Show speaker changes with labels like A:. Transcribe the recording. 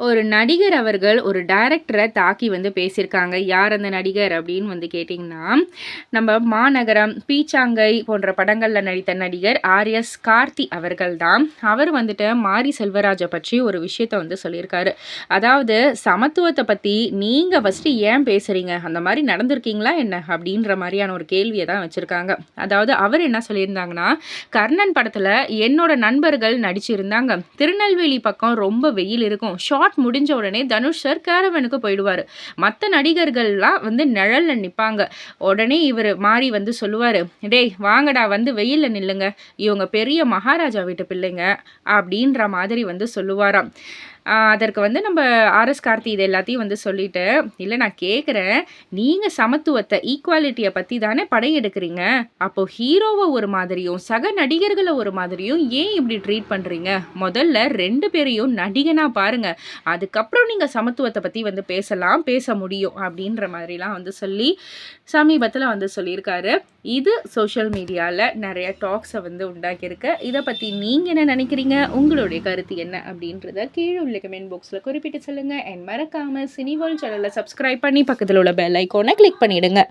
A: ஒரு நடிகர் அவர்கள் ஒரு டைரக்டரை தாக்கி வந்து பேசியிருக்காங்க. யார் அந்த நடிகர் அப்படின்னு வந்து கேட்டிங்கன்னா நம்ம மாநகரம் பீச்சாங்கை போன்ற படங்களில் நடித்த நடிகர் ஆர்எஸ் கார்த்தி அவர்கள் தான். அவர் வந்துட்டு மாரி செல்வராஜை பற்றி ஒரு விஷயத்தை வந்து சொல்லியிருக்காரு. அதாவது சமத்துவத்தை பற்றி நீங்கள் ஃபஸ்ட்டு ஏன் பேசுகிறீங்க அந்த மாதிரி நடந்திருக்கீங்களா என்ன? அப்படின்ற மாதிரியான ஒரு கேள்வியை தான் வச்சுருக்காங்க. அதாவது அவர் என்ன சொல்லியிருந்தாங்கன்னா கர்ணன் படத்தில் என்னோட நண்பர்கள் நடிச்சிருந்தாங்க. திருநெல்வேலி பக்கம் ரொம்ப வெயில் இருக்கும். ஷார்ட் ஷார்ட் முடிஞ்ச உடனே தனுஷ் சார் கேரவனுக்கு போயிடுவார். மற்ற நடிகர்கள்லாம் வந்து நிழலில் நிற்பாங்க உடனே இவர் மாறி வந்து சொல்லுவார் டேய் வாங்கடா வந்து வெயிலில் நில்லுங்க. இவங்க பெரிய மகாராஜா வீட்டு பிள்ளைங்க. அப்படின்ற மாதிரி வந்து சொல்லுவாராம். அதற்கு வந்து நம்ம ஆர்எஸ் கார்த்தி இது எல்லாத்தையும் வந்து சொல்லிட்டு இல்லை நான் கேட்குறேன் நீங்கள் சமத்துவத்தை ஈக்குவாலிட்டியை பற்றி தானே படையெடுக்கிறீங்க அப்போது ஹீரோவை ஒரு மாதிரியும் சக நடிகர்களை ஒரு மாதிரியும் ஏன் இப்படி ட்ரீட் பண்ணுறீங்க முதல்ல ரெண்டு பேரையும் நடிகனாக பாருங்கள் அதுக்கப்புறம் நீங்கள் சமத்துவத்தை பற்றி வந்து பேசலாம் பேச முடியும் அப்படின்ற மாதிரிலாம் வந்து சொல்லி சமீபத்தில் வந்து சொல்லியிருக்காரு. இது சோஷியல் மீடியாவில் நிறைய டாக்ஸை வந்து உண்டாக்கியிருக்கு. இதை பற்றி நீங்கள் என்ன நினைக்கிறீங்க? உங்களுடைய கருத்து என்ன? அப்படின்றத கீழே உள்ள கமெண்ட் பாக்ஸில் குறிப்பிட்டு சொல்லுங்கள் அண்ட் மறக்காமல் சினிவால் சேனலை சப்ஸ்கிரைப் பண்ணி பக்கத்தில் உள்ள பெல் ஐக்கோனை கிளிக் பண்ணிவிடுங்க